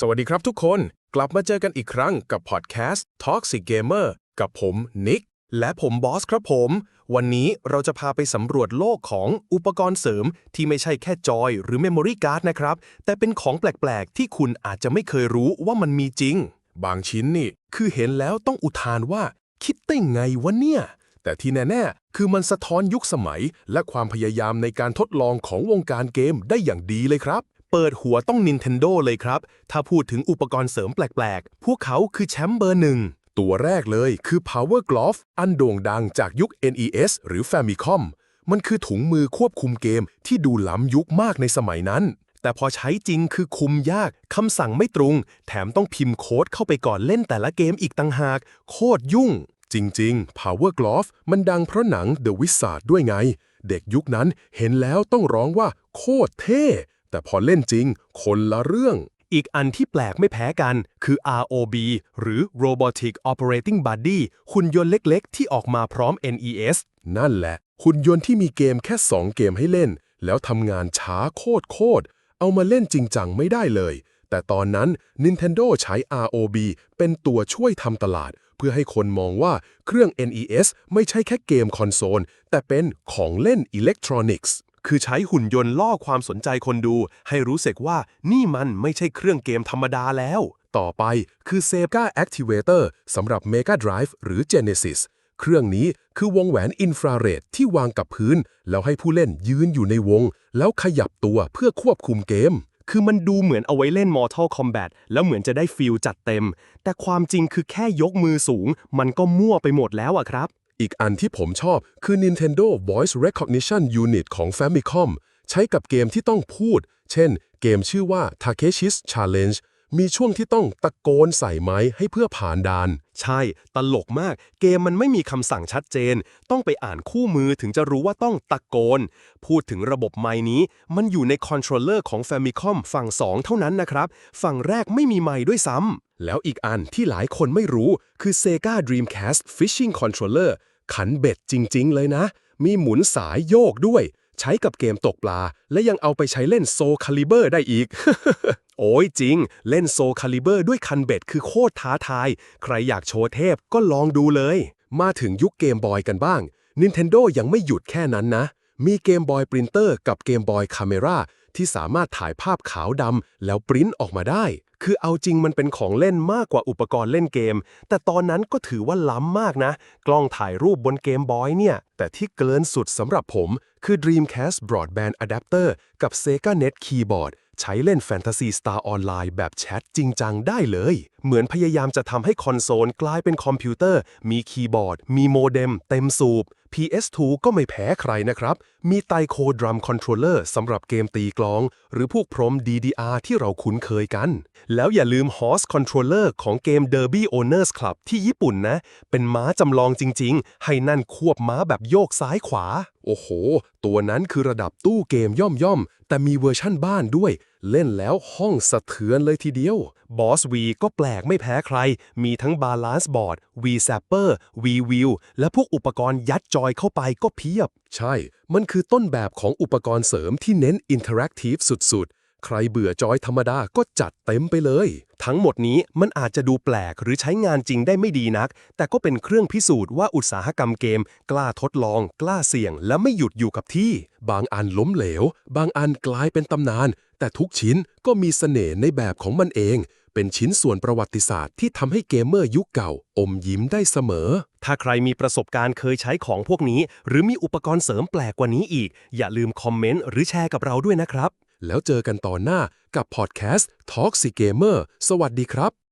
สวัสดีครับทุกคน กลับมาเจอกันอีกครั้งกับพอดแคสต์ Toxic Gamer กับผมนิกและผมบอสครับผม วันนี้เราจะพาไปสำรวจโลกของอุปกรณ์เสริมที่ไม่ใช่แค่จอยหรือ Memory Card นะครับ แต่เป็นของแปลกๆ ที่คุณอาจจะไม่เคยรู้ว่ามันมีจริง บางชิ้นนี่ คือเห็นแล้วต้องอุทานว่า คิดได้ไงวะเนี่ย แต่ที่แน่ๆ คือมันสะท้อนยุคสมัย และความพยายามในการทดลองของวงการเกมได้อย่างดีเลยครับ เปิดหัวต้อง Nintendo เลยครับ ถ้าพูดถึงอุปกรณ์เสริมแปลกๆ พวกเขาคือแชมป์เบอร์หนึ่ง ตัวแรกเลยคือ Power Glove อันโด่งดังจากยุค NES หรือ Famicom มันคือถุงมือควบคุมเกมที่ดูล้ำยุคมากในสมัยนั้น แต่พอใช้จริงคือคุมยาก คำสั่งไม่ตรง แถมต้องพิมพ์โค้ดเข้าไปก่อนเล่นแต่ละเกมอีกต่างหาก โคตรยุ่ง จริง ๆ Power Glove มันดังเพราะหนัง The Wizard ด้วยไง เด็กยุคนั้นเห็นแล้วต้องร้องว่า โคตรเท่ แต่พอเล่นจริง คนละเรื่อง อีกอันที่แปลกไม่แพ้กันคือ ROB หรือ Robotic Operating Buddy หุ่นยนต์เล็กๆ ที่ออกมาพร้อม NES นั่นแหละ หุ่นยนต์ที่มีเกมแค่ 2 เกมให้เล่น แล้วทำงานช้าโคตรโคตรๆเอามาเล่นจริงจังไม่ได้เลย แต่ตอนนั้น Nintendo ใช้ ROB เป็นตัวช่วยทำตลาด เพื่อให้คนมองว่าเครื่อง NES ไม่ใช่แค่เกมคอนโซล แต่เป็นของเล่นอิเล็กทรอนิกส์ คือใช้หุ่นยนต์ล่อความสนใจคนดู ให้รู้สึกว่านี่มันไม่ใช่เครื่องเกมธรรมดาแล้ว ต่อไปคือ Sega Activator สำหรับ Mega Drive หรือ Genesis เครื่องนี้คือวงแหวนอินฟราเรดที่วางกับพื้น แล้วให้ผู้เล่นยืนอยู่ในวง แล้วขยับตัวเพื่อควบคุมเกม คือมันดูเหมือนเอาไว้เล่น Mortal Kombat แล้วเหมือนจะได้ฟิลจัดเต็ม แต่ความจริงคือแค่ยกมือสูง มันก็มั่วไปหมดแล้วอะครับ อีกอันที่ผมชอบคือ Nintendo Voice Recognition Unit ของ Famicom ใช้กับเกมที่ต้องพูด เช่น เกมชื่อว่า Takeshi's Challenge มีช่วงที่ต้องตะโกนใส่ไม้ให้เพื่อผ่านด่าน ใช่ ตลกมาก เกมมันไม่มีคำสั่งชัดเจน ต้องไปอ่านคู่มือถึงจะรู้ว่าต้องตะโกน พูดถึงระบบไม้นี้ มันอยู่ในคอนโทรลเลอร์ของ Famicom ฝั่ง 2 เท่านั้นนะครับ ฝั่งแรกไม่มีไม้ด้วยซ้ำ แล้วอีกอันที่หลายคนไม่รู้คือ Sega Dreamcast Fishing Controller ขันเบ็ดจริง ๆ เลยนะ มีหมุนสายโยกด้วย ใช้กับเกมตกปลา และยังเอาไปใช้เล่นโซคาลิเบอร์ได้อีก โอ้ยจริง เล่นโซคาลิเบอร์ด้วยคันเบ็ดคือโคตรท้าทาย ใครอยากโชว์เทพก็ลองดูเลย มาถึงยุคเกมบอยกันบ้าง Nintendo ยังไม่หยุดแค่นั้นนะ มีเกมบอยปรินเตอร์กับเกมบอยคาเมรา ที่สามารถถ่ายภาพขาวดำแล้วปริ้นออกมาได้ คือเอาจริงมันเป็นของเล่นมากกว่าอุปกรณ์เล่นเกม แต่ตอนนั้นก็ถือว่าล้ำมากนะ กล้องถ่ายรูปบนเกมบอยเนี่ย แต่ที่เกินสุดสำหรับผม คือ Dreamcast Broadband Adapter กับ Sega Net Keyboard ใช้เล่น Fantasy Star Online แบบแชทจริงจังได้เลย เหมือนพยายามจะทำให้คอนโซลกลายเป็นคอมพิวเตอร์ มีคีย์บอร์ด มีโมเด็มเต็มสูบ PS2 ก็ไม่แพ้ใครนะครับ มีไตโคดรัมคอนโทรลเลอร์สำหรับเกมตีกลอง หรือพวกพรม DDR ที่เราคุ้นเคยกัน แล้วอย่าลืม Horse Controller ของเกม Derby Owners Club ที่ญี่ปุ่นนะ เป็นม้าจำลองจริง ๆ ให้นั่นควบม้าแบบโยกซ้ายขวา โอ้โห ตัวนั้นคือระดับตู้เกมย่อมๆ แต่มีเวอร์ชั่นบ้านด้วย เล่นแล้วห้องสะเทือนเลยทีเดียวบอสวีก็แปลกไม่แพ้ใคร มีทั้งบาลานซ์บอร์ดวีแซปเปอร์วีวิวและพวกอุปกรณ์ยัดจอยเข้าไปก็เพียบ ใช่ มันคือต้นแบบของอุปกรณ์เสริมที่เน้นอินเทอร์แอคทีฟสุดๆ ใครเบื่อจอยธรรมดาก็จัดเต็มไปเลย ทั้งหมดนี้มันอาจจะดูแปลกหรือใช้งานจริงได้ไม่ดีนัก แต่ก็เป็นเครื่องพิสูจน์ว่าอุตสาหกรรมเกม กล้าทดลอง กล้าเสี่ยง และไม่หยุดอยู่กับที่ บางอันล้มเหลว บางอันกลายเป็นตำนาน แต่ทุกชิ้นก็มีเสน่ห์ในแบบของมันเองเป็นชิ้นส่วนประวัติศาสตร์ที่ทำให้เกมเมอร์ยุคเก่า อมยิ้มได้เสมอ ถ้าใครมีประสบการณ์เคยใช้ของพวกนี้ หรือมีอุปกรณ์เสริมแปลกกว่านี้อีก อย่าลืมคอมเมนต์หรือแชร์กับเราด้วยนะครับ แล้วเจอกันตอนหน้ากับพอดแคสต์ Talk สิ Gamer สวัสดีครับ